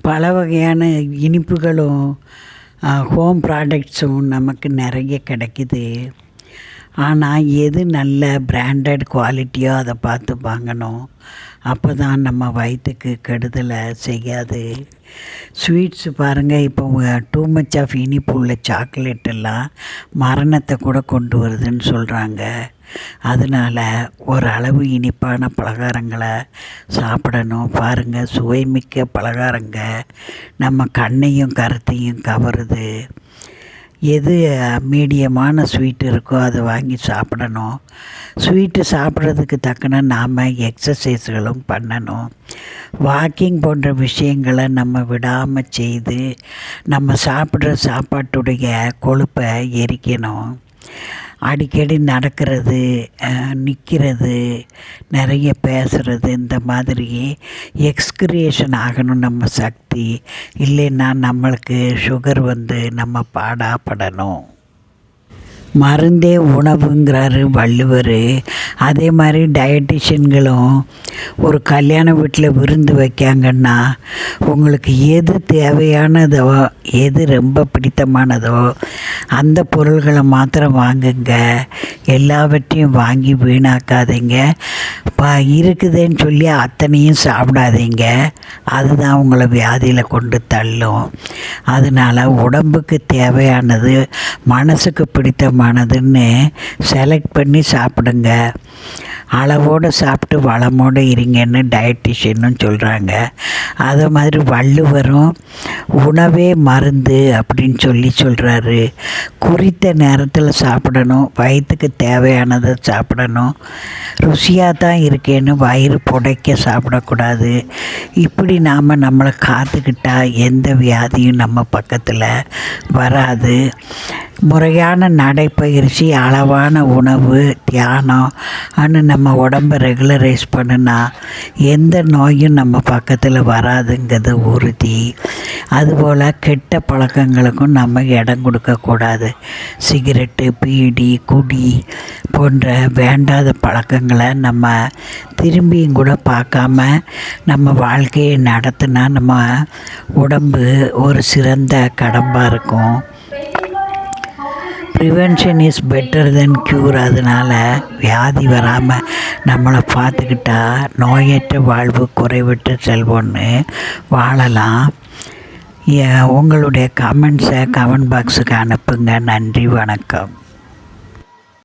பல வகையான இனிப்புகளும் ஹோம் ப்ராடக்ட்ஸும் நமக்கு நிறைய கிடைக்குது. ஆனால் எது நல்ல பிராண்டட் குவாலிட்டியோ அதை பார்த்து வாங்கணும். அப்போ தான் நம்ம வயிற்றுக்கு கெடுதலை செய்யாது. ஸ்வீட்ஸு பாருங்கள் இப்போ டூ மச் ஆஃப் இனிப்பு உள்ள சாக்லேட் எல்லாம் மரணத்தை கூட கொண்டு வருதுன்னு சொல்கிறாங்க அதனால் ஓரளவு இனிப்பான பலகாரங்களை சாப்பிடணும். பாருங்கள் சுவைமிக்க பலகாரங்க. நம்ம கண்ணையும் கருத்தையும் கவருது. எது மீடியமான ஸ்வீட் இருக்கோ அதை வாங்கி சாப்பிடணும். ஸ்வீட்டு சாப்பிட்றதுக்கு தக்கன நாம் எக்ஸசைஸ்களும் பண்ணணும். வாக்கிங் போன்ற விஷயங்களை நம்ம விடாமல் செய்து நம்ம சாப்பிட்ற சாப்பாட்டுடைய கொழுப்பை எரிக்கணும். அடிக்கடி நடக்கிறது நிற்கிறது நிறைய பேசுகிறது இந்த மாதிரி எக்ஸ்கிரியேஷன் ஆகணும் நம்ம சக்தி. இல்லைன்னா நம்மளுக்கு சுகர் வந்து நம்ம பாடாப்படணும். மருந்தே உணவுங்கிறாரு வள்ளுவர். அதே மாதிரி டயட்டிஷியன்களும் ஒரு கல்யாண வீட்டில் விருந்து வைக்காங்கன்னா உங்களுக்கு எது தேவையானதோ எது ரொம்ப பிடித்தமானதோ அந்த பொருள்களை மாத்திரம் வாங்குங்க. எல்லாவற்றையும் வாங்கி வீணாக்காதீங்க. இருக்குதுன்னு சொல்லி அத்தனையும் சாப்பிடாதீங்க. அதுதான் உங்களை வியாதியில் கொண்டு தள்ளும். அதனால் உடம்புக்கு தேவையானது மனசுக்கு பிடித்தமானதுன்னு செலக்ட் பண்ணி சாப்பிடுங்க. அளவோடு சாப்பிட்டு வளமோடு இருங்கன்னு டயட்டிஷியனும் சொல்கிறாங்க அது மாதிரி வள்ளுவரும் உணவே மருந்து அப்படின்னு சொல்லி சொல்கிறாரு குறித்த நேரத்தில் சாப்பிடணும் வயிற்றுக்கு தேவையானதை சாப்பிடணும். ருசியாக தான் இருக்கேன்னு வயிறு புடைக்க சாப்பிடக்கூடாது. இப்படி நாம் நம்மளை காத்துக்கிட்டால் எந்த வியாதியும் நம்ம பக்கத்தில் வராது. முறையான நடைப்பயிற்சி அளவான உணவு தியானம் அனு நம்ம உடம்பை ரெகுலரைஸ் பண்ணுனா எந்த நோயும் நம்ம பக்கத்தில் வராதுங்கிறது உறுதி. அதுபோல் கெட்ட பழக்கங்களுக்கும் நம்ம இடம் கொடுக்கக்கூடாது சிகரெட்டு பீடி குடி போன்ற வேண்டாத பழக்கங்களை நம்ம திரும்பியும் கூட பார்க்காம நம்ம வாழ்க்கையை நடத்தினா நம்ம உடம்பு ஒரு சிறந்த கடம்பாக இருக்கும். Prevention is better than cure அதனால் வியாதி வராமல் நம்மளை பார்த்துக்கிட்டா நோயற்ற வாழ்வு குறைவற்ற செல்வம்னு வாழலாம். உங்களுடைய கமெண்ட்ஸை கமெண்ட் பாக்ஸுக்கு அனுப்புங்க. நன்றி வணக்கம்.